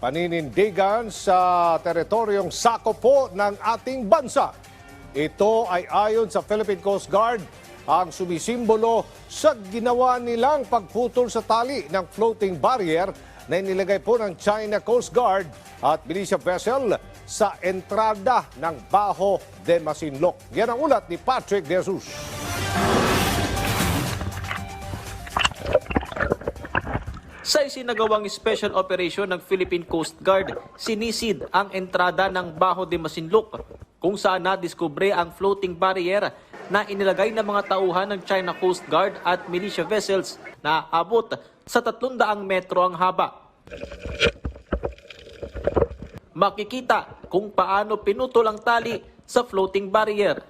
paninindigan sa teritoryong sakop po ng ating bansa. Ito ay ayon sa Philippine Coast Guard ang sumisimbolo sa ginawa nilang pagputol sa tali ng floating barrier na inilagay po ng China Coast Guard at militia vessel sa entrada ng Baho de Masinloc. Yan ang ulat ni Patrick De Jesus. Sa isinagawang special operation ng Philippine Coast Guard, sinisid ang entrada ng Baho de Masinloc kung saan nadiskubre ang floating barrier na inilagay ng mga tauhan ng China Coast Guard at militia vessels na abot sa 300 metro ang haba. Makikita kung paano pinutol ang tali sa floating barrier.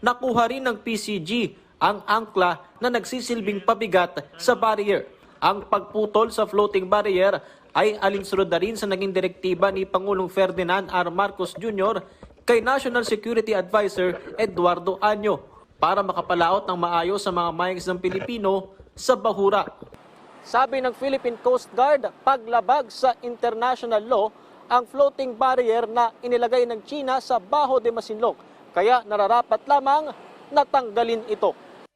Nakuha rin ng PCG ang angkla na nagsisilbing pabigat sa barrier. Ang pagputol sa floating barrier ay alinsunod na rin sa naging direktiba ni Pangulong Ferdinand R. Marcos Jr. kay National Security Advisor Eduardo Año para makapalaot ng maayos sa mga mayans ng Pilipino sa Bahura. Sabi ng Philippine Coast Guard, paglabag sa international law ang floating barrier na inilagay ng China sa Baho de Masinloc. Kaya nararapat lamang natanggalin ito.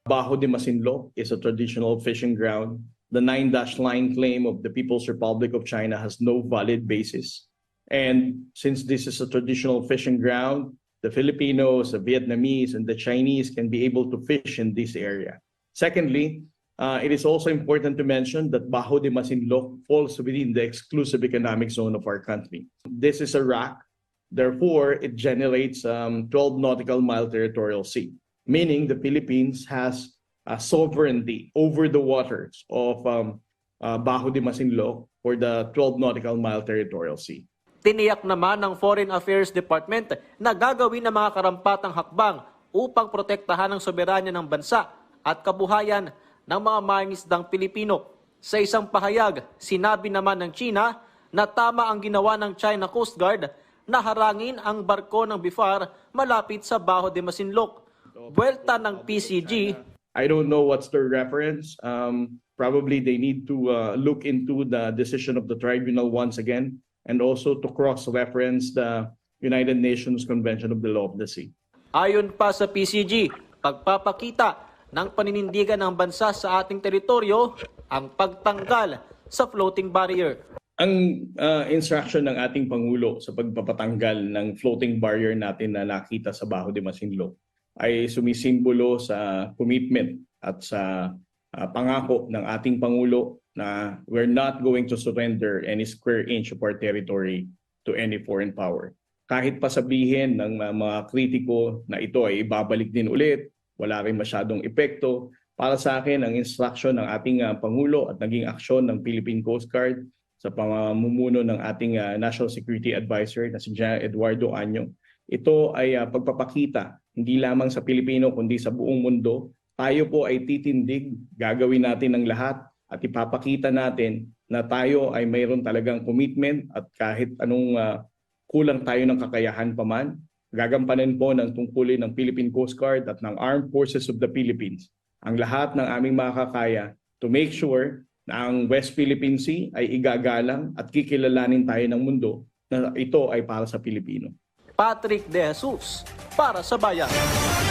Bajo de Masinloc is a traditional fishing ground. The nine dash line claim of the People's Republic of China has no valid basis. And since this is a traditional fishing ground, the Filipinos, the Vietnamese, and the Chinese can be able to fish in this area. Secondly, uh, it is also important to mention that Bajo de Masinloc falls within the exclusive economic zone of our country. This is a rock Therefore, it generates um, 12 nautical mile territorial sea, meaning the Philippines has a sovereignty over the waters of um, uh, Bajo de Masinloc for the 12 nautical mile territorial sea. Tiniyak naman ng Foreign Affairs Department na gagawin ng mga karampatang hakbang upang protektahan ang soberanya ng bansa at kabuhayan ng mga mangisdang Pilipino. Sa isang pahayag, sinabi naman ng China na tama ang ginawa ng China Coast Guard na harangin ang barko ng BIFAR malapit sa Baho de Masinloc. Buwelta ng PCG I don't know what's their reference. Um, probably they need to uh, look into the decision of the tribunal once again and also to cross-reference the United Nations Convention of the Law of the Sea. Ayon pa sa PCG, pagpapakita ng paninindigan ng bansa sa ating teritoryo ang pagtanggal sa floating barrier. Ang uh, instruction ng ating Pangulo sa pagpapatanggal ng floating barrier natin na nakita sa Baho de Masinloc ay sumisimbolo sa commitment at sa uh, pangako ng ating Pangulo na we're not going to surrender any square inch of our territory to any foreign power. Kahit pa sabihin ng uh, mga kritiko na ito ay ibabalik din ulit, wala rin masyadong epekto. Para sa akin, ang instruction ng ating uh, Pangulo at naging aksyon ng Philippine Coast Guard sa pamumuno ng ating uh, National Security Advisor na si General Eduardo Año. Ito ay uh, pagpapakita hindi lamang sa Pilipino kundi sa buong mundo. Tayo po ay titindig, gagawin natin ang lahat at ipapakita natin na tayo ay mayroon talagang commitment at kahit anong uh, kulang tayo ng kakayahan pa man, gagampanin po ng tungkulin ng Philippine Coast Guard at ng Armed Forces of the Philippines ang lahat ng aming makakaya to make sure na ang West Philippine Sea ay igagalang at kikilalanin tayo ng mundo na ito ay para sa Pilipino. Patrick De Jesus para sa Bayan.